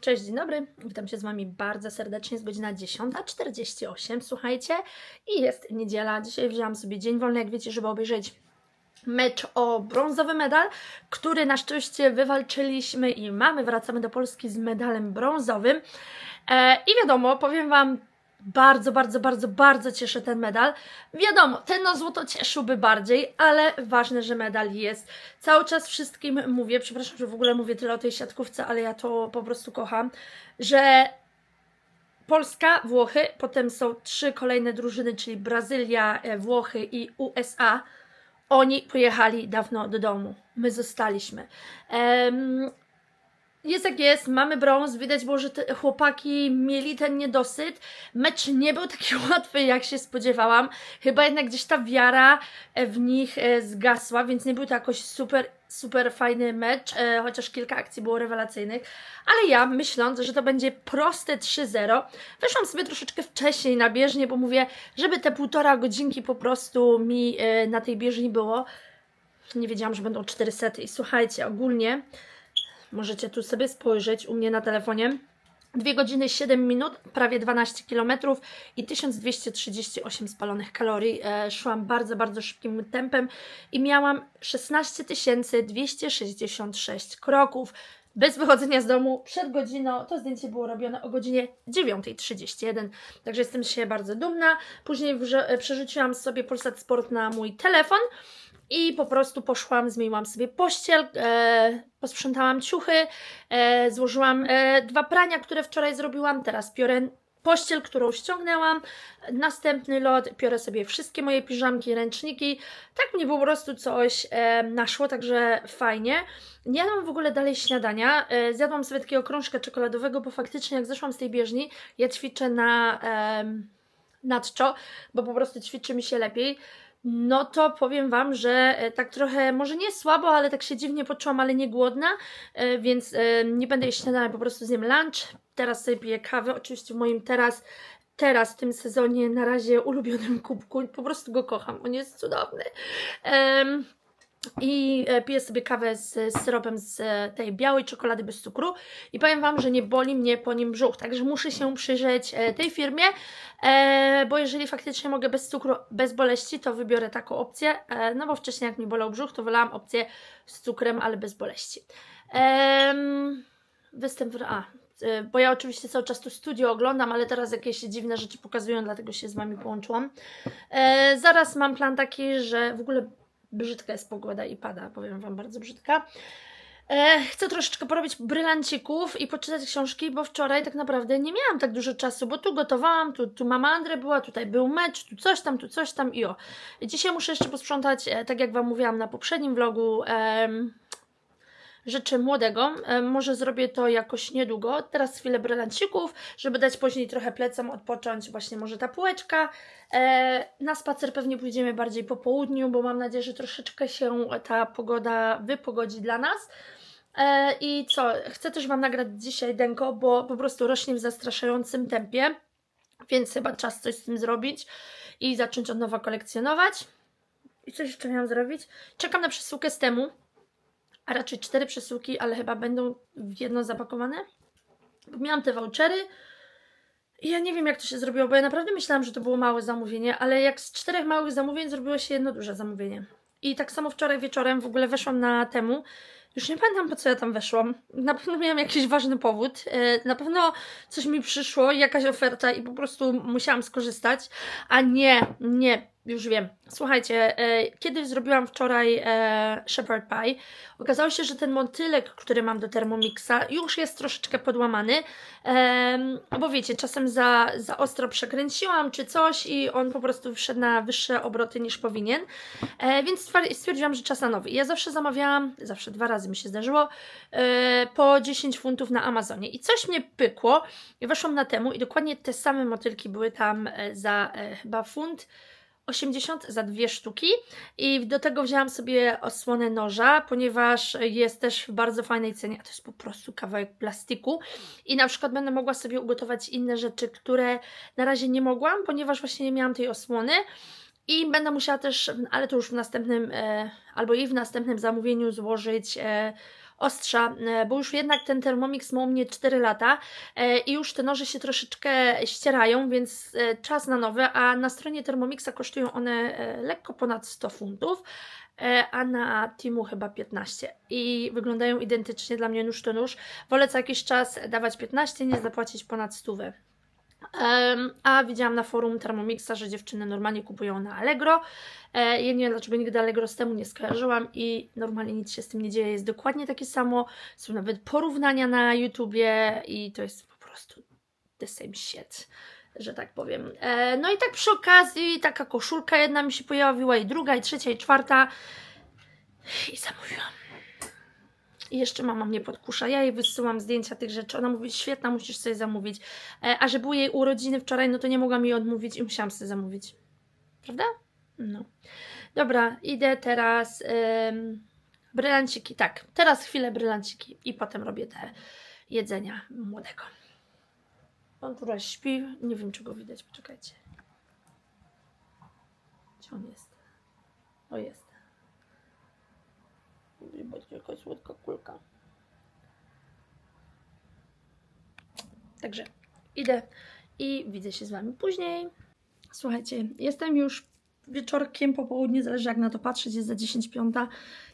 Cześć, dzień dobry. Witam się z Wami bardzo serdecznie. Jest godzina 10.48, słuchajcie. I jest niedziela. Dzisiaj wzięłam sobie dzień wolny, jak wiecie, żeby obejrzeć mecz o brązowy medal, który na szczęście wywalczyliśmy i mamy. Wracamy do Polski z medalem brązowym. E, I wiadomo, powiem Wam, bardzo, bardzo, bardzo, bardzo cieszę ten medal. Wiadomo, ten na złoto cieszyłby bardziej, ale ważne, że medal jest. Cały czas wszystkim mówię, przepraszam, że w ogóle mówię tyle o tej siatkówce, ale ja to po prostu kocham, że Polska, Włochy, potem są trzy kolejne drużyny, czyli Brazylia, e, Włochy i USA. Oni pojechali dawno do domu. My zostaliśmy. Em, jest jak jest, mamy brąz, widać było, że te chłopaki mieli ten niedosyt. Mecz nie był taki łatwy, jak się spodziewałam. Chyba jednak gdzieś ta wiara e, w nich e, zgasła, więc nie był to jakoś super, super fajny mecz, e, chociaż kilka akcji było rewelacyjnych. Ale ja, myśląc, że to będzie proste 3-0, weszłam sobie troszeczkę wcześniej na bieżnię, bo mówię, żeby te półtora godzinki po prostu mi na tej bieżni było. Nie wiedziałam, że będą 4 sety. I słuchajcie, ogólnie Możecie tu sobie spojrzeć u mnie na telefonie. 2 godziny 7 minut, prawie 12 km i 1238 spalonych kalorii. E, szłam bardzo, bardzo szybkim tempem i miałam 16 266 kroków. Bez wychodzenia z domu przed godziną, to zdjęcie było robione o godzinie 9.31, także jestem się bardzo dumna. Później wrze- przerzuciłam sobie Polsat Sport na mój telefon i po prostu poszłam, zmieniłam sobie pościel, e, posprzątałam ciuchy, e, złożyłam e, dwa prania, które wczoraj zrobiłam, teraz biorę pościel, którą ściągnęłam, następny lot, biorę sobie wszystkie moje piżamki, ręczniki, tak mnie po prostu coś e, naszło, także fajnie. Nie jadłam w ogóle dalej śniadania, e, zjadłam sobie takiego krążka czekoladowego, bo faktycznie jak zeszłam z tej bieżni, ja ćwiczę na... E, nadczo, bo po prostu ćwiczy mi się lepiej no to powiem Wam, że e, tak trochę, może nie słabo, ale tak się dziwnie poczułam, ale nie głodna, e, więc e, nie będę jeść śniadania, po prostu zjem lunch. Teraz sobie piję kawę, oczywiście w moim teraz, teraz w tym sezonie na razie ulubionym kubku, po prostu go kocham, on jest cudowny. Um, i e, piję sobie kawę z, syropem z e, tej białej czekolady bez cukru i powiem Wam, że nie boli mnie po nim brzuch, także muszę się przyjrzeć e, tej firmie, bo jeżeli faktycznie mogę bez cukru, bez boleści, to wybiorę taką opcję, no bo wcześniej jak mi bolał brzuch, to wolałam opcję z cukrem, ale bez boleści. Występ w... A, bo ja oczywiście cały czas tu studio oglądam, ale teraz jakieś dziwne rzeczy pokazują, dlatego się z Wami połączyłam. E, zaraz mam plan taki, że w ogóle brzydka jest pogoda i pada, powiem Wam, bardzo brzydka. E, chcę troszeczkę porobić brylancików i poczytać książki, bo wczoraj tak naprawdę nie miałam tak dużo czasu, bo tu gotowałam, tu, tu mama Andre była, tutaj był mecz, tu coś tam, tu coś tam i o. Dzisiaj muszę jeszcze posprzątać, e, tak jak Wam mówiłam na poprzednim vlogu, rzeczy młodego. E, może zrobię to jakoś niedługo. Teraz chwilę brylancików, żeby dać później trochę plecom odpocząć. Właśnie może ta półeczka. E, na spacer pewnie pójdziemy bardziej po południu, bo mam nadzieję, że troszeczkę się ta pogoda wypogodzi dla nas. E, I co? Chcę też Wam nagrać dzisiaj denko, bo po prostu rośnie w zastraszającym tempie, więc chyba czas coś z tym zrobić i zacząć od nowa kolekcjonować. I coś jeszcze miałam zrobić? Czekam na przesyłkę z temu a raczej cztery przesyłki, ale chyba będą w jedno zapakowane. Bo miałam te vouchery i ja nie wiem, jak to się zrobiło, bo ja naprawdę myślałam, że to było małe zamówienie, ale jak z czterech małych zamówień zrobiło się jedno duże zamówienie. I tak samo wczoraj wieczorem w ogóle weszłam na temu. Już nie pamiętam po co ja tam weszłam. Na pewno miałam jakiś ważny powód. E, Na pewno coś mi przyszło, jakaś oferta i po prostu musiałam skorzystać. A nie, nie, już wiem. Słuchajcie, e, kiedy zrobiłam wczoraj e, Shepherd Pie, okazało się, że ten motylek, który mam do Thermomixa, już jest troszeczkę podłamany, em, bo wiecie, czasem za, za ostro przekręciłam czy coś i on po prostu wszedł na wyższe obroty niż powinien, e, więc stwierdziłam, że czas na nowy. Ja zawsze zamawiałam, zawsze dwa razy mi się zdarzyło, e, po 10 funtów na Amazonie. I coś mnie pykło. I weszłam na temu i dokładnie te same motylki były tam e, za e, chyba funt, 80 za dwie sztuki i do tego wzięłam sobie osłonę noża, ponieważ jest też w bardzo fajnej cenie, a to jest po prostu kawałek plastiku. I na przykład będę mogła sobie ugotować inne rzeczy, które na razie nie mogłam, ponieważ właśnie nie miałam tej osłony. I będę musiała też, ale to już w następnym, e, albo i w następnym zamówieniu złożyć e, ostrza, e, bo już jednak ten Thermomix ma u mnie 4 lata e, i już te noże się troszeczkę ścierają, więc e, czas na nowe, a na stronie Thermomixa kosztują one lekko ponad 100 funtów, a na Timu chyba 15 i wyglądają identycznie dla mnie nóż to nóż. Wolę co jakiś czas dawać 15, nie zapłacić ponad 100 a widziałam na forum Thermomixa, że dziewczyny normalnie kupują na Allegro. E, ja nie wiem dlaczego nigdy Allegro z temu nie skojarzyłam i normalnie nic się z tym nie dzieje. Jest dokładnie takie samo. Są nawet porównania na YouTubie i to jest po prostu the same shit, że tak powiem. E, no i tak przy okazji taka koszulka jedna mi się pojawiła i druga i trzecia i czwarta i zamówiłam. I jeszcze mama mnie podkusza. Ja jej wysyłam zdjęcia tych rzeczy. Ona mówi, świetna, musisz sobie zamówić. E, a że były jej urodziny wczoraj, no to nie mogłam jej odmówić i musiałam sobie zamówić. Prawda? No. Dobra, idę teraz. Ym, brylanciki. Tak, teraz chwilę brylanciki i potem robię te jedzenia młodego. On tu raz śpi. Nie wiem, czy go widać. Poczekajcie. Gdzie on jest? O, jest. Zobaczcie, jaka słodka kulka. Także idę i widzę się z Wami później. Słuchajcie, jestem już wieczorkiem, po południu, zależy jak na to patrzeć, jest za 10 piąta.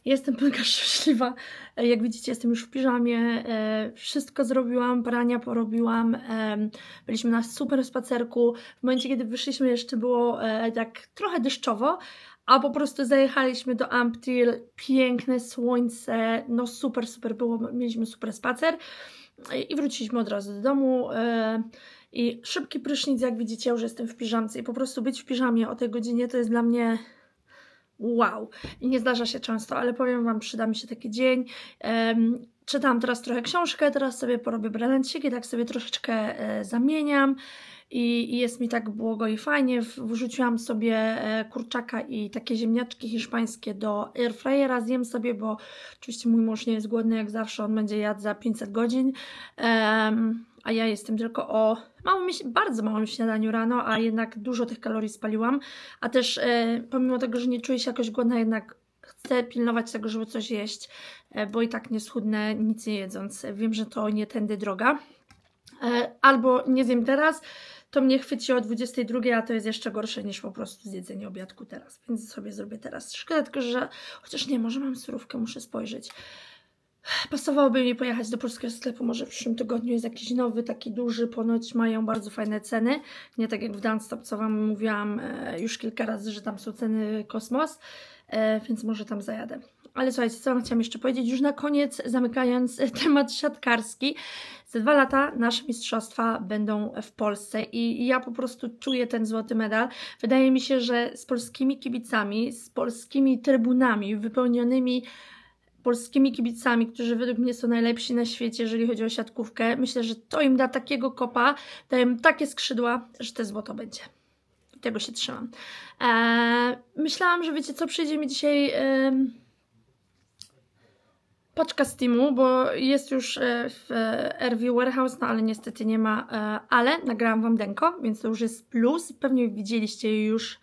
Jestem mega szczęśliwa. E, Jak widzicie, jestem już w piżamie. e, Wszystko zrobiłam, prania porobiłam. em, Byliśmy na super spacerku. W momencie, kiedy wyszliśmy, jeszcze było e, tak trochę deszczowo, a po prostu zajechaliśmy do Amptil, piękne słońce, no super, super było, mieliśmy super spacer. I wróciliśmy od razu do domu e, i szybki prysznic, jak widzicie, już jestem w piżamce. I po prostu być w piżamie o tej godzinie to jest dla mnie wow. I nie zdarza się często, ale powiem Wam, przyda mi się taki dzień. Czytam teraz trochę książkę, teraz sobie porobię bralanciki, tak sobie troszeczkę e, zamieniam. I, i jest mi tak błogo i fajnie. Wrzuciłam sobie e, kurczaka i takie ziemniaczki hiszpańskie do airfryera, zjem sobie, bo oczywiście mój mąż nie jest głodny jak zawsze, on będzie jadł za 500 godzin, Em, a ja jestem tylko o małym, bardzo małym śniadaniu rano, a jednak dużo tych kalorii spaliłam, a też e, pomimo tego, że nie czuję się jakoś głodna, jednak chcę pilnować tego, żeby coś jeść, e, bo i tak nie schudnę nic nie jedząc. Wiem, że to nie tędy droga. E, Albo nie zjem teraz, to mnie chwyci o 22, a to jest jeszcze gorsze niż po prostu zjedzenie obiadku teraz. Więc sobie zrobię teraz. Szkoda tylko, że chociaż nie, może mam surówkę, muszę spojrzeć. Pasowałoby mi pojechać do polskiego sklepu, może w przyszłym tygodniu jest jakiś nowy, taki duży, ponoć mają bardzo fajne ceny. Nie tak jak w Dunstop, co Wam mówiłam e, już kilka razy, że tam są ceny kosmos, więc może tam zajadę. Ale słuchajcie, co Wam chciałam jeszcze powiedzieć, już na koniec, zamykając e, temat siatkarski. Za dwa lata nasze mistrzostwa będą w Polsce i ja po prostu czuję ten złoty medal. Wydaje mi się, że z polskimi kibicami, z polskimi trybunami wypełnionymi polskimi kibicami, którzy według mnie są najlepsi na świecie, jeżeli chodzi o siatkówkę. Myślę, że to im da takiego kopa, daje im takie skrzydła, że te złoto będzie. Tego się trzymam. Eee, myślałam, że wiecie co, przyjdzie mi dzisiaj em, paczka Steamu, bo jest już e, w e, RV Warehouse, no ale niestety nie ma, e, ale nagrałam Wam denko, więc to już jest plus. Pewnie widzieliście już,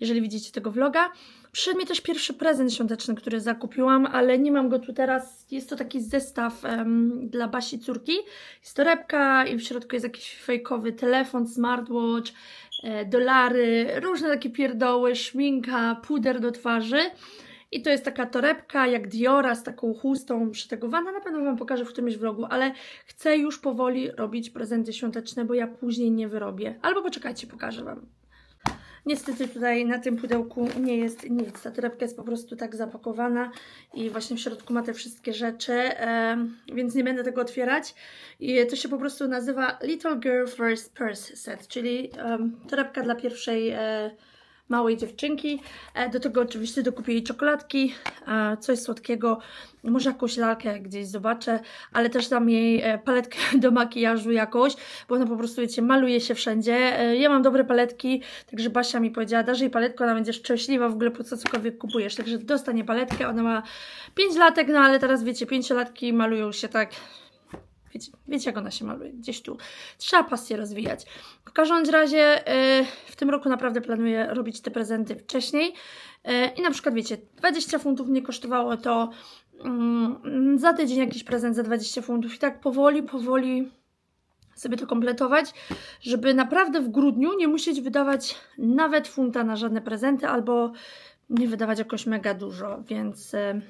jeżeli widzicie tego vloga. Przyszedł mi też pierwszy prezent świąteczny, który zakupiłam, ale nie mam go tu teraz. Jest to taki zestaw em, dla Basi córki. Jest torebka i w środku jest jakiś fejkowy telefon, smartwatch, e, dolary, różne takie pierdoły, szminka, puder do twarzy. I to jest taka torebka jak Diora z taką chustą przytegowana. Na pewno Wam pokażę w którymś vlogu, ale chcę już powoli robić prezenty świąteczne, bo ja później nie wyrobię. Albo poczekajcie, pokażę Wam. Niestety tutaj na tym pudełku nie jest nic. Ta torebka jest po prostu tak zapakowana i właśnie w środku ma te wszystkie rzeczy, więc nie będę tego otwierać. I to się po prostu nazywa Little Girl First Purse Set, czyli torebka dla pierwszej e, małej dziewczynki. E, do tego oczywiście dokupię jej czekoladki, e, coś słodkiego, może jakąś lalkę gdzieś zobaczę, ale też dam jej e, paletkę do makijażu jakąś, bo ona po prostu, wiecie, maluje się wszędzie. Ja mam dobre paletki, także Basia mi powiedziała, dasz jej paletkę, ona będzie szczęśliwa w ogóle po co cokolwiek kupujesz, także dostanie paletkę, ona ma 5 latek, no ale teraz wiecie, pięciolatki malują się tak Wiecie, wiecie, jak ona się maluje, gdzieś tu. Trzeba pasję rozwijać. W każdym razie e, w tym roku naprawdę planuję robić te prezenty wcześniej. E, I na przykład, wiecie, 20 funtów mnie kosztowało to mm, za tydzień jakiś prezent za 20 funtów i tak powoli, powoli sobie to kompletować, żeby naprawdę w grudniu nie musieć wydawać nawet funta na żadne prezenty albo nie wydawać jakoś mega dużo, więc e,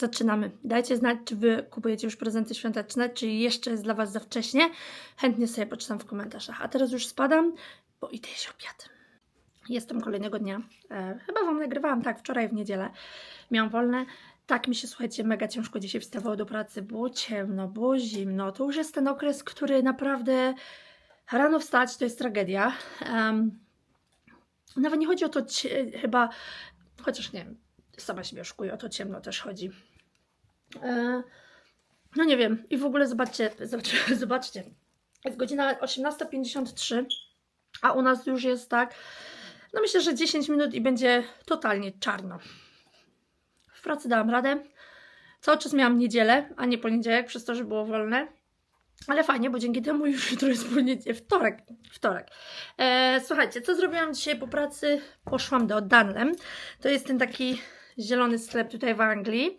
zaczynamy. Dajcie znać, czy Wy kupujecie już prezenty świąteczne, czy jeszcze jest dla Was za wcześnie. Chętnie sobie poczytam w komentarzach. A teraz już spadam, bo idę jeść obiad. Jestem kolejnego dnia. E, chyba Wam nagrywałam, tak, wczoraj w niedzielę miałam wolne. Tak mi się, słuchajcie, mega ciężko dzisiaj wstawało do pracy. Było ciemno, było zimno. To już jest ten okres, który naprawdę rano wstać to jest tragedia. Em, nawet nie chodzi o to, chyba, chociaż nie wiem, sama siebie oszukuję, o to ciemno też chodzi. E, no nie wiem, i w ogóle zobaczcie, zobaczcie, zobaczcie. Jest godzina 18.53, a u nas już jest tak, no myślę, że 10 minut i będzie totalnie czarno. W pracy dałam radę. Cały czas miałam niedzielę, a nie poniedziałek, przez to, że było wolne. Ale fajnie, bo dzięki temu już jutro jest poniedziałek, wtorek. wtorek. E, słuchajcie, co zrobiłam dzisiaj po pracy? Poszłam do Dunlem. To jest ten taki zielony sklep tutaj w Anglii.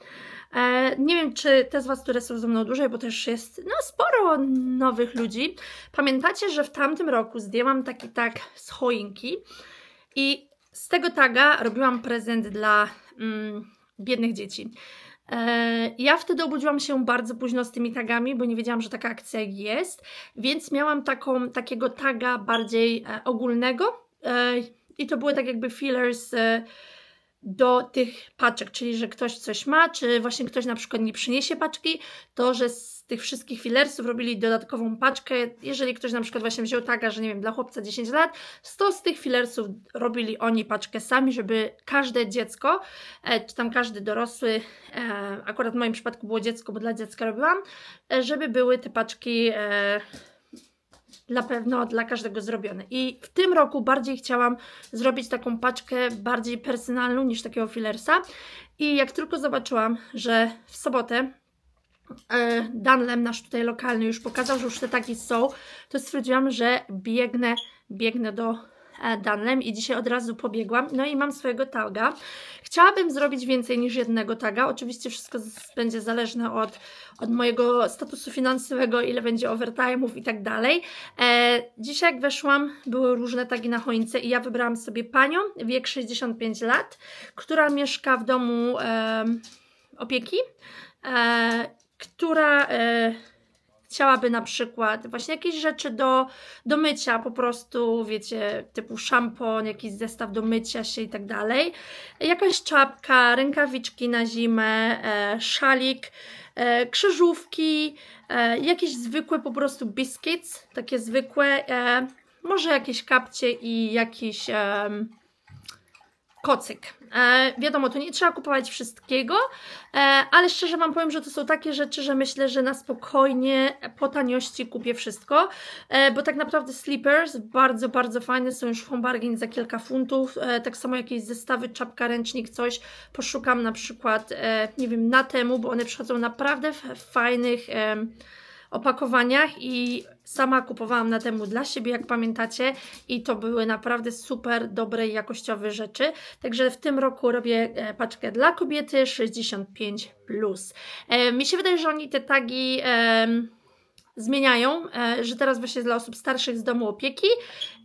E, nie wiem, czy te z Was, które są ze mną dłużej, bo też jest no, sporo nowych ludzi. Pamiętacie, że w tamtym roku zdjęłam taki tag z choinki i z tego taga robiłam prezent dla mm, biednych dzieci. E, Ja wtedy obudziłam się bardzo późno z tymi tagami, bo nie wiedziałam, że taka akcja jest, więc miałam taką, takiego taga bardziej e, ogólnego i to były tak jakby fillers do tych paczek, czyli że ktoś coś ma, czy właśnie ktoś na przykład nie przyniesie paczki, to że z tych wszystkich fillersów robili dodatkową paczkę. Jeżeli ktoś na przykład właśnie wziął taga, że nie wiem, dla chłopca 10 lat, 100 z tych fillersów robili oni paczkę sami, żeby każde dziecko, e, czy tam każdy dorosły, e, akurat w moim przypadku było dziecko, bo dla dziecka robiłam, e, żeby były te paczki na pewno dla każdego zrobione. I w tym roku bardziej chciałam zrobić taką paczkę bardziej personalną niż takiego fillersa. I jak tylko zobaczyłam, że w sobotę e, Dunlem, nasz tutaj lokalny, już pokazał, że już te taki są, to stwierdziłam, że biegnę, biegnę do e, Dunlem i dzisiaj od razu pobiegłam. No i mam swojego taga. Chciałabym zrobić więcej niż jednego taga. Oczywiście wszystko będzie zależne od, od mojego statusu finansowego, ile będzie overtime'ów i tak dalej. E, dzisiaj jak weszłam, były różne tagi na choince i ja wybrałam sobie panią, wiek 65 lat, która mieszka w domu em, opieki, e, która e, chciałaby na przykład właśnie jakieś rzeczy do, do mycia, po prostu, wiecie, typu szampon, jakiś zestaw do mycia się i tak dalej. Jakaś czapka, rękawiczki na zimę, e, szalik, e, krzyżówki, e, jakieś zwykłe po prostu biscuits, takie zwykłe, e, może jakieś kapcie i jakiś em, kocyk. E, wiadomo, tu nie trzeba kupować wszystkiego, e, ale szczerze Wam powiem, że to są takie rzeczy, że myślę, że na spokojnie, po taniości kupię wszystko, e, bo tak naprawdę slippers bardzo, bardzo fajne są już w Home Bargain za kilka funtów, e, tak samo jakieś zestawy, czapka, ręcznik, coś poszukam na przykład, e, nie wiem, na temu, bo one przychodzą naprawdę w fajnych em, opakowaniach i sama kupowałam na temu dla siebie, jak pamiętacie, i to były naprawdę super dobre jakościowe rzeczy. Także w tym roku robię e, paczkę dla kobiety 65. Plus. E, mi się wydaje, że oni te tagi. em, Zmieniają, e, że teraz właśnie dla osób starszych z domu opieki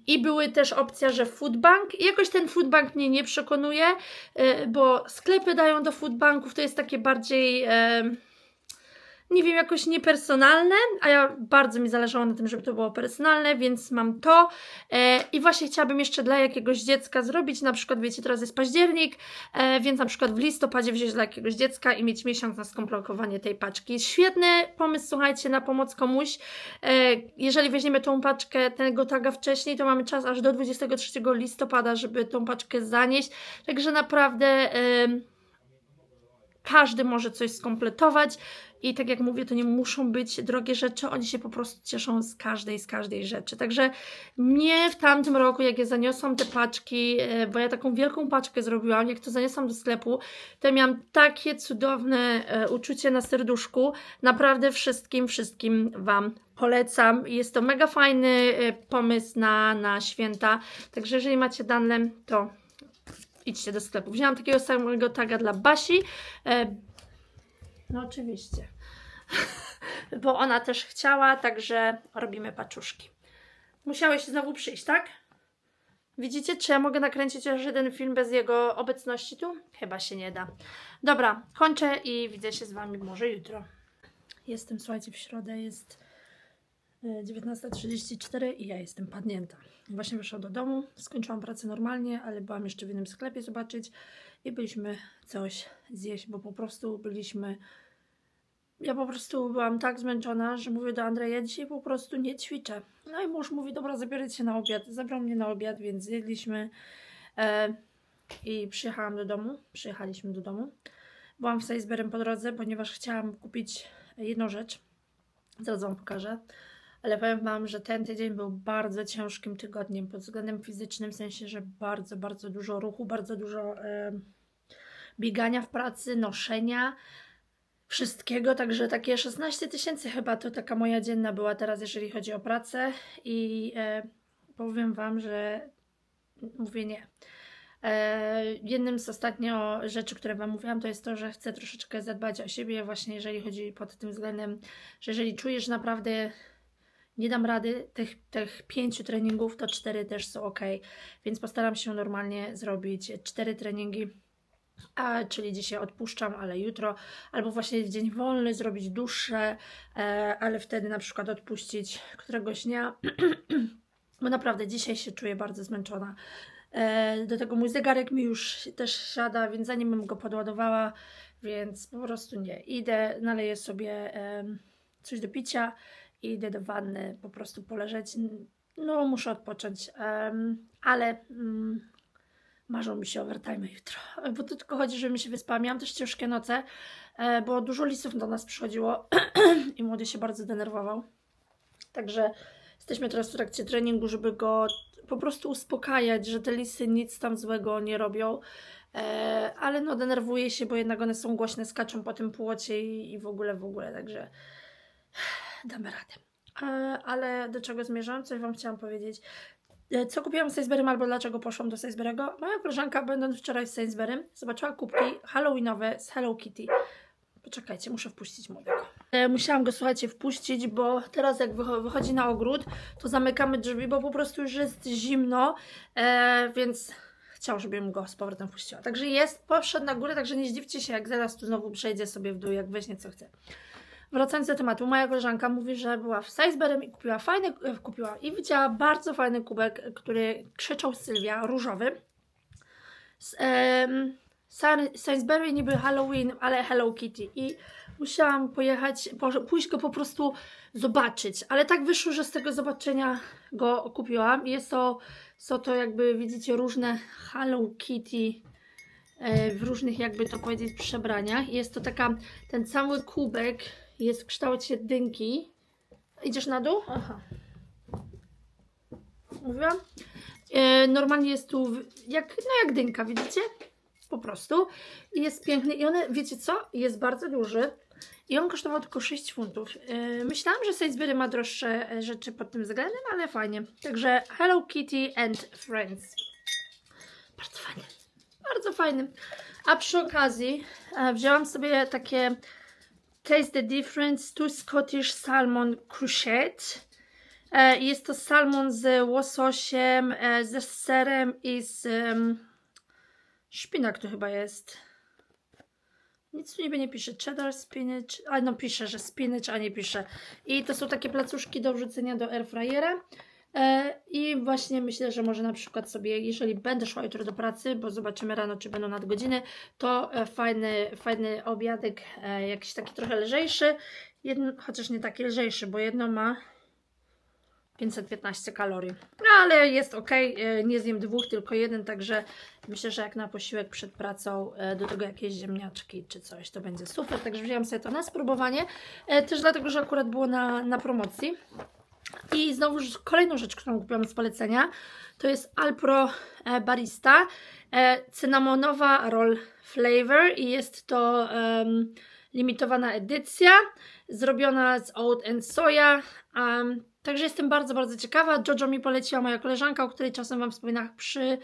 i były też opcja, że foodbank. Jakoś ten foodbank mnie nie przekonuje, e, bo sklepy dają do foodbanków, to jest takie bardziej em, nie wiem, jakoś niepersonalne, a ja bardzo mi zależało na tym, żeby to było personalne, więc mam to. E, I właśnie chciałabym jeszcze dla jakiegoś dziecka zrobić, na przykład, wiecie, teraz jest październik, e, więc na przykład w listopadzie wziąć dla jakiegoś dziecka i mieć miesiąc na skomplikowanie tej paczki. Świetny pomysł, słuchajcie, na pomoc komuś. E, jeżeli weźmiemy tą paczkę, tego taga wcześniej, to mamy czas aż do 23 listopada, żeby tą paczkę zanieść. Także naprawdę. Każdy może coś skompletować i tak jak mówię, to nie muszą być drogie rzeczy, oni się po prostu cieszą z każdej, z każdej rzeczy. Także mnie w tamtym roku, jak ja zaniosłam te paczki, e, bo ja taką wielką paczkę zrobiłam, jak to zaniosłam do sklepu, to ja miałam takie cudowne e, uczucie na serduszku. Naprawdę wszystkim, wszystkim Wam polecam. Jest to mega fajny e, pomysł na, na święta. Także jeżeli macie Dunlem, to idźcie do sklepu. Wzięłam takiego samego taga dla Basi. E, No oczywiście. Bo ona też chciała, także robimy paczuszki. Musiałeś znowu przyjść, tak? Widzicie, czy ja mogę nakręcić chociaż jeden film bez jego obecności tu? Chyba się nie da. Dobra, kończę i widzę się z Wami może jutro. Jestem, słuchajcie, w środę jest 19.34 i ja jestem padnięta. Właśnie wyszłam do domu, skończyłam pracę normalnie, ale byłam jeszcze w innym sklepie zobaczyć i byliśmy coś zjeść, bo po prostu byliśmy. Ja po prostu byłam tak zmęczona, że mówię do Andrzeja, dzisiaj po prostu nie ćwiczę. No i mąż mówi, dobra, zabiorę cię na obiad. Zabrał mnie na obiad, więc zjedliśmy e, i przyjechałam do domu. Przyjechaliśmy do domu. Byłam w Sainsbury'm po drodze, ponieważ chciałam kupić jedną rzecz. Zaraz Wam pokażę. Ale powiem Wam, że ten tydzień był bardzo ciężkim tygodniem pod względem fizycznym, w sensie, że bardzo, bardzo dużo ruchu, bardzo dużo biegania w pracy, noszenia, wszystkiego. Także takie 16 tysięcy chyba to taka moja dzienna była teraz, jeżeli chodzi o pracę. I e, powiem Wam, że mówię nie. E, jednym z ostatnio rzeczy, które Wam mówiłam, to jest to, że chcę troszeczkę zadbać o siebie, właśnie jeżeli chodzi pod tym względem, że jeżeli czujesz naprawdę nie dam rady tych, tych pięciu treningów, to cztery też są ok. Więc postaram się normalnie zrobić cztery treningi, a, czyli dzisiaj odpuszczam, ale jutro, albo właśnie w dzień wolny zrobić dłuższe, e, ale wtedy na przykład odpuścić któregoś dnia, bo naprawdę dzisiaj się czuję bardzo zmęczona. E, do tego mój zegarek mi już też siada, więc zanim bym go podładowała, więc po prostu nie. Idę, naleję sobie em, coś do picia i idę do wanny po prostu poleżeć. No, muszę odpocząć, em, ale mm, marzą mi się overtime jutro, bo to tylko chodzi, żeby mi się wyspała. Miałam też ciężkie noce, e, bo dużo listów do nas przychodziło i młody się bardzo denerwował. Także jesteśmy teraz w trakcie treningu, żeby go po prostu uspokajać, że te lisy nic tam złego nie robią. E, ale no denerwuje się, bo jednak one są głośne, skaczą po tym płocie i, i w ogóle, w ogóle, także damy radę. E, ale do czego zmierzam? Coś Wam chciałam powiedzieć. E, Co kupiłam w Sainsbury'm albo dlaczego poszłam do Sainsbury'ego? Moja koleżanka, będąc wczoraj w Sainsbury'm, zobaczyła kubki halloweenowe z Hello Kitty. Poczekajcie, muszę wpuścić młodego. E, musiałam go, słuchajcie, wpuścić, bo teraz jak wycho- wychodzi na ogród, to zamykamy drzwi, bo po prostu już jest zimno, więc chciał, żebym go z powrotem wpuściła. Także jest, poszedł na górę, także nie zdziwcie się, jak zaraz tu znowu przejdzie sobie w dół, jak weźmie co chce. Wracając do tematu, moja koleżanka mówi, że była w Sainsbury'm i kupiła fajny, e, kupiła i widziała bardzo fajny kubek, który krzyczał Sylwia, różowy. Z, niby Halloween, ale Hello Kitty i musiałam pojechać, po, pójść go po prostu zobaczyć, ale tak wyszło, że z tego zobaczenia go kupiłam. Jest to, są to jakby widzicie różne Hello Kitty e, w różnych jakby to powiedzieć przebraniach. Jest to taka, ten cały kubek jest w kształcie dynki. Idziesz na dół? Aha. Mówiłam? E, normalnie jest tu jak, no jak dynka, widzicie? Po prostu. I jest piękny. I one, wiecie co? Jest bardzo duży. I on kosztował tylko 6 funtów. E, myślałam, że Sainsbury ma droższe e, rzeczy pod tym względem, ale fajnie. Także Hello Kitty and Friends. Bardzo fajny. Bardzo fajny. A przy okazji e, wzięłam sobie takie Taste the Difference to Scottish Salmon Crochet. E, Jest to salmon z łososiem, e, ze serem i z em, szpinak to chyba jest. Nic tu niby nie pisze. Cheddar, spinach. A no pisze, że spinach, a nie pisze. I to są takie placuszki do wrzucenia do airfryera. E, I właśnie myślę, że może na przykład sobie, jeżeli będę szła jutro do pracy, bo zobaczymy rano, czy będą nadgodziny, to e, fajny, fajny obiadek, e, jakiś taki trochę lżejszy, jedno, chociaż nie taki lżejszy, bo jedno ma 515 kalorii. No ale jest ok, nie zjem dwóch, tylko jeden, także myślę, że jak na posiłek przed pracą, do tego jakieś ziemniaczki czy coś, to będzie super. Także wziąłem sobie to na spróbowanie, też dlatego, że akurat było na, na promocji. I znowu kolejną rzecz, którą kupiłam z polecenia, to jest Alpro e, Barista e, cynamonowa roll flavor i jest to em, limitowana edycja zrobiona z oat and soja. Um, także jestem bardzo, bardzo ciekawa. Jojo mi poleciła moja koleżanka, o której czasem Wam wspominałam przy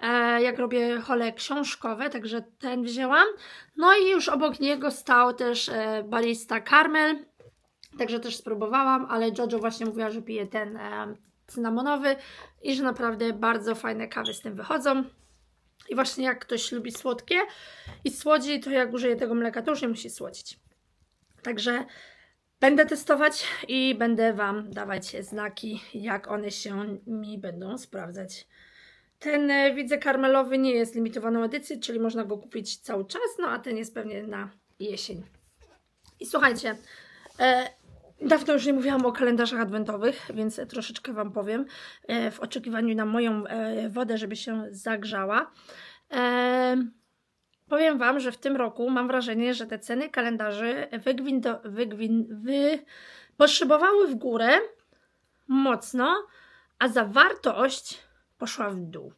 e, jak robię hole książkowe, także ten wzięłam. No i już obok niego stał też e, barista Carmel, także też spróbowałam, ale Jojo właśnie mówiła, że pije ten e, cynamonowy i że naprawdę bardzo fajne kawy z tym wychodzą. I właśnie jak ktoś lubi słodkie i słodzi, to jak użyje tego mleka, to już nie musi słodzić. Także będę testować i będę Wam dawać znaki, jak one się mi będą sprawdzać. Ten e, widzę karmelowy nie jest limitowaną edycją, czyli można go kupić cały czas, no a ten jest pewnie na jesień. I słuchajcie, e, dawno już nie mówiłam o kalendarzach adwentowych, więc troszeczkę Wam powiem e, w oczekiwaniu na moją e, wodę, żeby się zagrzała. E, powiem Wam, że w tym roku mam wrażenie, że te ceny kalendarzy wygwindo, wygwin, wy, poszybowały w górę mocno, a zawartość poszła w dół.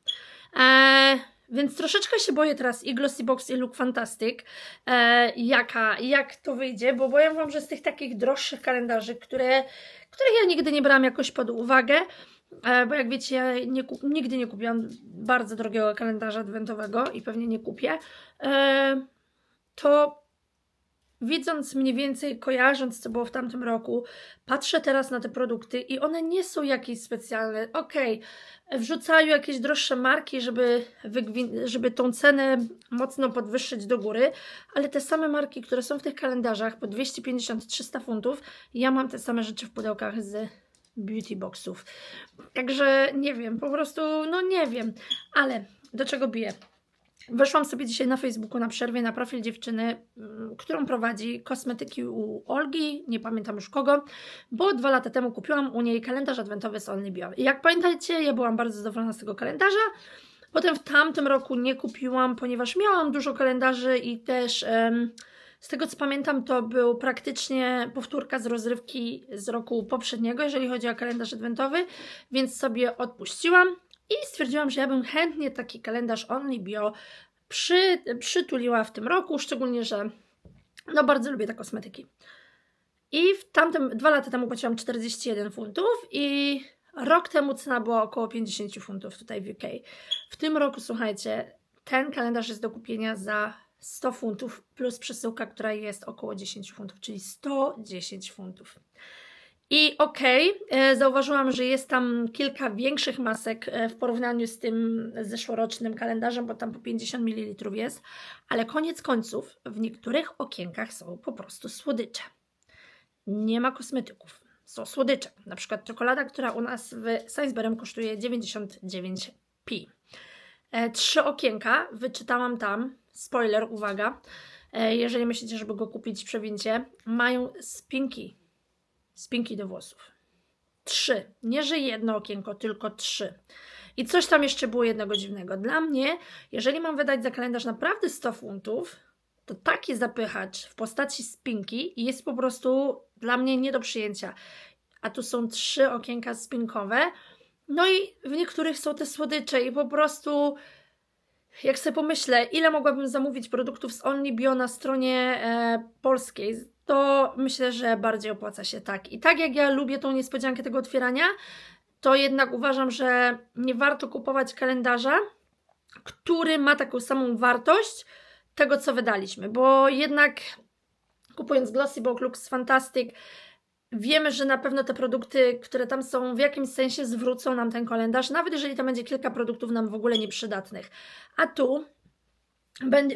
E, więc troszeczkę się boję teraz i Glossy Box i Look Fantastic, e, jaka, jak to wyjdzie, bo boję Wam, że z tych takich droższych kalendarzy, które, których ja nigdy nie brałam jakoś pod uwagę, e, bo jak wiecie, ja nie nigdy nie kupiłam bardzo drogiego kalendarza adwentowego i pewnie nie kupię, e, to widząc mniej więcej, kojarząc co było w tamtym roku, patrzę teraz na te produkty i one nie są jakieś specjalne. Okej, wrzucają jakieś droższe marki, żeby, żeby tą cenę mocno podwyższyć do góry, ale te same marki, które są w tych kalendarzach po 250-300 funtów, ja mam te same rzeczy w pudełkach z beauty boxów. Także nie wiem, po prostu, no nie wiem, ale do czego biję? Weszłam sobie dzisiaj na Facebooku na przerwie na profil dziewczyny, mm, którą prowadzi kosmetyki u Olgi, nie pamiętam już kogo, bo dwa lata temu kupiłam u niej kalendarz adwentowy z Only Bio. I jak pamiętacie, ja byłam bardzo zadowolona z tego kalendarza. Potem w tamtym roku nie kupiłam, ponieważ miałam dużo kalendarzy i też z tego co pamiętam, to był praktycznie powtórka z rozrywki z roku poprzedniego, jeżeli chodzi o kalendarz adwentowy, więc sobie odpuściłam. I stwierdziłam, że ja bym chętnie taki kalendarz Only Bio przy, przytuliła w tym roku, szczególnie, że no bardzo lubię te kosmetyki. I w tamtym, dwa lata temu płaciłam 41 funtów i rok temu cena była około 50 funtów tutaj w UK. W tym roku, słuchajcie, ten kalendarz jest do kupienia za 100 funtów plus przesyłka, która jest około 10 funtów, czyli 110 funtów. I okej, okay, zauważyłam, że jest tam kilka większych masek e, w porównaniu z tym zeszłorocznym kalendarzem, bo tam po 50 ml jest, ale koniec końców w niektórych okienkach są po prostu słodycze. Nie ma kosmetyków, są słodycze. Na przykład czekolada, która u nas w Sainsbury'm kosztuje 99p. E, trzy okienka, wyczytałam tam, spoiler, uwaga, e, jeżeli myślicie, żeby go kupić przewincie, mają spinki spinki do włosów. Trzy. Nie, że jedno okienko, tylko trzy. I coś tam jeszcze było jednego dziwnego. Dla mnie, jeżeli mam wydać za kalendarz naprawdę 100 funtów, to taki zapychacz w postaci spinki jest po prostu dla mnie nie do przyjęcia. A tu są trzy okienka spinkowe. No i w niektórych są te słodycze i po prostu jak sobie pomyślę, ile mogłabym zamówić produktów z Only Bio na stronie e, polskiej, to myślę, że bardziej opłaca się tak. I tak jak ja lubię tą niespodziankę tego otwierania, to jednak uważam, że nie warto kupować kalendarza, który ma taką samą wartość tego, co wydaliśmy, bo jednak kupując Glossy Box Lux Fantastic, wiemy, że na pewno te produkty, które tam są, w jakimś sensie zwrócą nam ten kalendarz, nawet jeżeli tam będzie kilka produktów nam w ogóle nieprzydatnych. A tu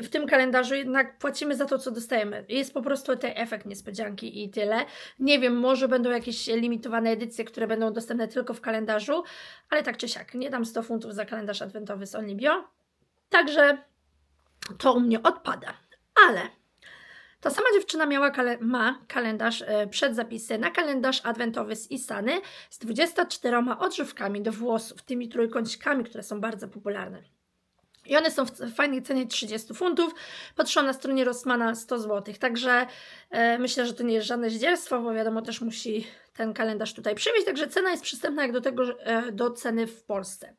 w tym kalendarzu jednak płacimy za to, co dostajemy. Jest po prostu ten efekt niespodzianki i tyle. Nie wiem, może będą jakieś limitowane edycje, które będą dostępne tylko w kalendarzu, ale tak czy siak, nie dam 100 funtów za kalendarz adwentowy z Onlibio. Także to u mnie odpada. Ale ta sama dziewczyna miała kale ma kalendarz e, przed zapisy na kalendarz adwentowy z Isany z 24 odżywkami do włosów, tymi trójkącikami, które są bardzo popularne. I one są w fajnej cenie 30 funtów. Patrzyłam na stronie Rossmana 100 zł. Także e, myślę, że to nie jest żadne zdzierstwo, bo wiadomo, też musi ten kalendarz tutaj przywieźć. Także cena jest przystępna jak do tego, e, do ceny w Polsce.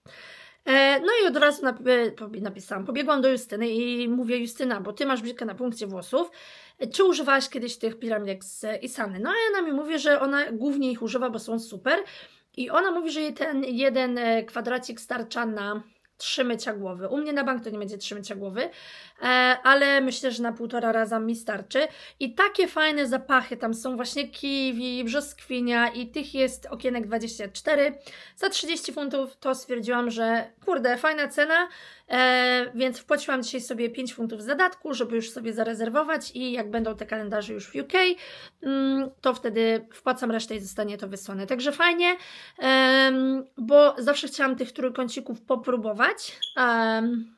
E, no i od razu napi napisałam, pobiegłam do Justyny i mówię, Justyna, bo ty masz brzydkę na punkcie włosów. E, czy używałaś kiedyś tych piramidek z Isany? No i ona mi mówi, że ona głównie ich używa, bo są super. I ona mówi, że jej ten jeden e, kwadracik starcza na trzy mycia głowy. U mnie na bank to nie będzie trzy mycia głowy, e, ale myślę, że na półtora raza mi starczy. I takie fajne zapachy, tam są właśnie kiwi, brzoskwinia i tych jest okienek 24. Za 30 funtów to stwierdziłam, że kurde, fajna cena, e, więc wpłaciłam dzisiaj sobie 5 funtów zadatku, żeby już sobie zarezerwować i jak będą te kalendarze już w UK, mm, to wtedy wpłacam resztę i zostanie to wysłane. Także fajnie, bo zawsze chciałam tych trójkącików popróbować. em,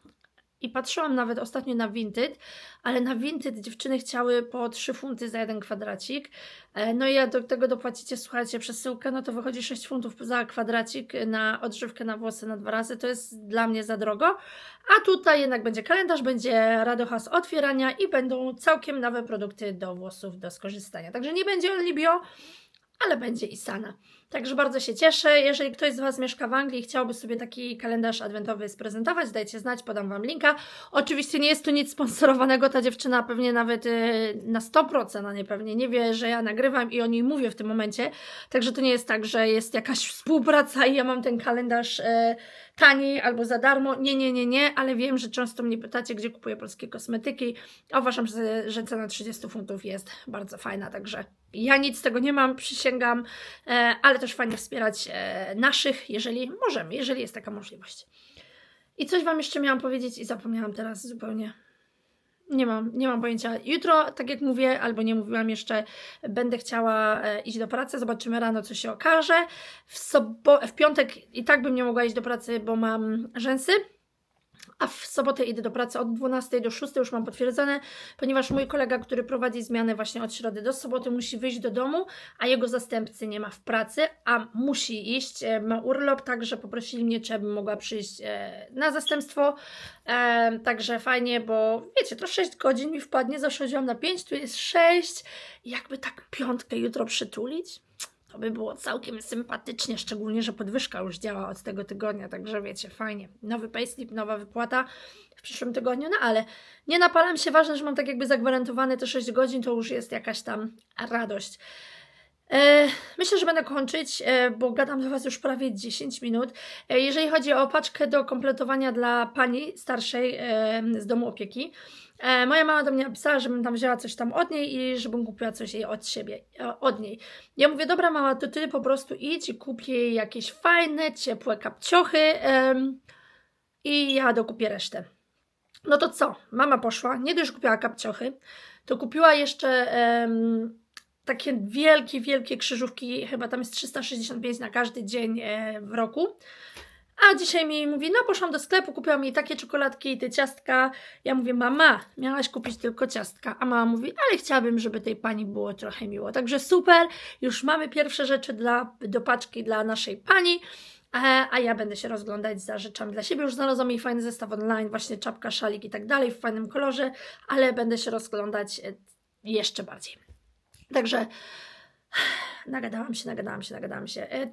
i patrzyłam nawet ostatnio na Vinted, ale na Vinted dziewczyny chciały po 3 funty za jeden kwadracik. E, No i jak do tego dopłacicie, słuchajcie, przesyłkę, no to wychodzi 6 funtów za kwadracik na odżywkę na włosy na dwa razy. To jest dla mnie za drogo. A tutaj jednak będzie kalendarz, będzie radochas otwierania i będą całkiem nowe produkty do włosów do skorzystania. Także nie będzie Only Bio, ale będzie i Sana. Także bardzo się cieszę. Jeżeli ktoś z Was mieszka w Anglii i chciałby sobie taki kalendarz adwentowy sprezentować, dajcie znać, podam Wam linka. Oczywiście nie jest tu nic sponsorowanego, ta dziewczyna pewnie nawet y, na 100%, a nie pewnie nie wie, że ja nagrywam i o niej mówię w tym momencie. Także to nie jest tak, że jest jakaś współpraca i ja mam ten kalendarz y, taniej albo za darmo. Nie, nie, nie, nie, ale wiem, że często mnie pytacie, gdzie kupuję polskie kosmetyki. A uważam, że cena 30 funtów jest bardzo fajna, także ja nic z tego nie mam, przysięgam, e, ale też fajnie wspierać e, naszych, jeżeli możemy, jeżeli jest taka możliwość. I coś Wam jeszcze miałam powiedzieć i zapomniałam teraz zupełnie. Nie mam, nie mam pojęcia. Jutro, tak jak mówię, albo nie mówiłam jeszcze, będę chciała e, iść do pracy. Zobaczymy rano, co się okaże. W, sobo- w piątek i tak bym nie mogła iść do pracy, bo mam rzęsy. A w sobotę idę do pracy od 12 do 6, już mam potwierdzone, ponieważ mój kolega, który prowadzi zmianę właśnie od środy do soboty, musi wyjść do domu, a jego zastępcy nie ma w pracy, a musi iść, e, ma urlop, także poprosili mnie, czy bym mogła przyjść e, na zastępstwo. E, także fajnie, bo wiecie, to 6 godzin mi wpadnie, zaszodziłam na 5, tu jest 6. Jakby tak piątkę jutro przytulić, to by było całkiem sympatycznie, szczególnie, że podwyżka już działa od tego tygodnia, także wiecie, fajnie. Nowy payslip, nowa wypłata w przyszłym tygodniu, no ale nie napalam się, ważne, że mam tak jakby zagwarantowane te 6 godzin, to już jest jakaś tam radość. E, myślę, że będę kończyć, e, bo gadam do Was już prawie 10 minut. E, jeżeli chodzi o paczkę do kompletowania dla pani starszej z domu opieki, moja mama do mnie napisała, żebym tam wzięła coś tam od niej i żebym kupiła coś jej od siebie, od niej. Ja mówię, dobra mama, to ty po prostu idź i kup jej jakieś fajne, ciepłe kapciochy i ja dokupię resztę. No to co? Mama poszła, nie dość, kupiła kapciochy, to kupiła jeszcze em, takie wielkie, wielkie krzyżówki, chyba tam jest 365 na każdy dzień e, w roku. A dzisiaj mi mówi, no poszłam do sklepu, kupiłam jej takie czekoladki i te ciastka. Ja mówię, mama, miałaś kupić tylko ciastka. A mama mówi, ale chciałabym, żeby tej pani było trochę miło. Także super, już mamy pierwsze rzeczy dla, do paczki dla naszej pani. E, A ja będę się rozglądać za rzeczami dla siebie. Już znalazłam jej fajny zestaw online, właśnie czapka, szalik i tak dalej, w fajnym kolorze, ale będę się rozglądać e, jeszcze bardziej. Także nagadałam się, nagadałam się, nagadałam się. E,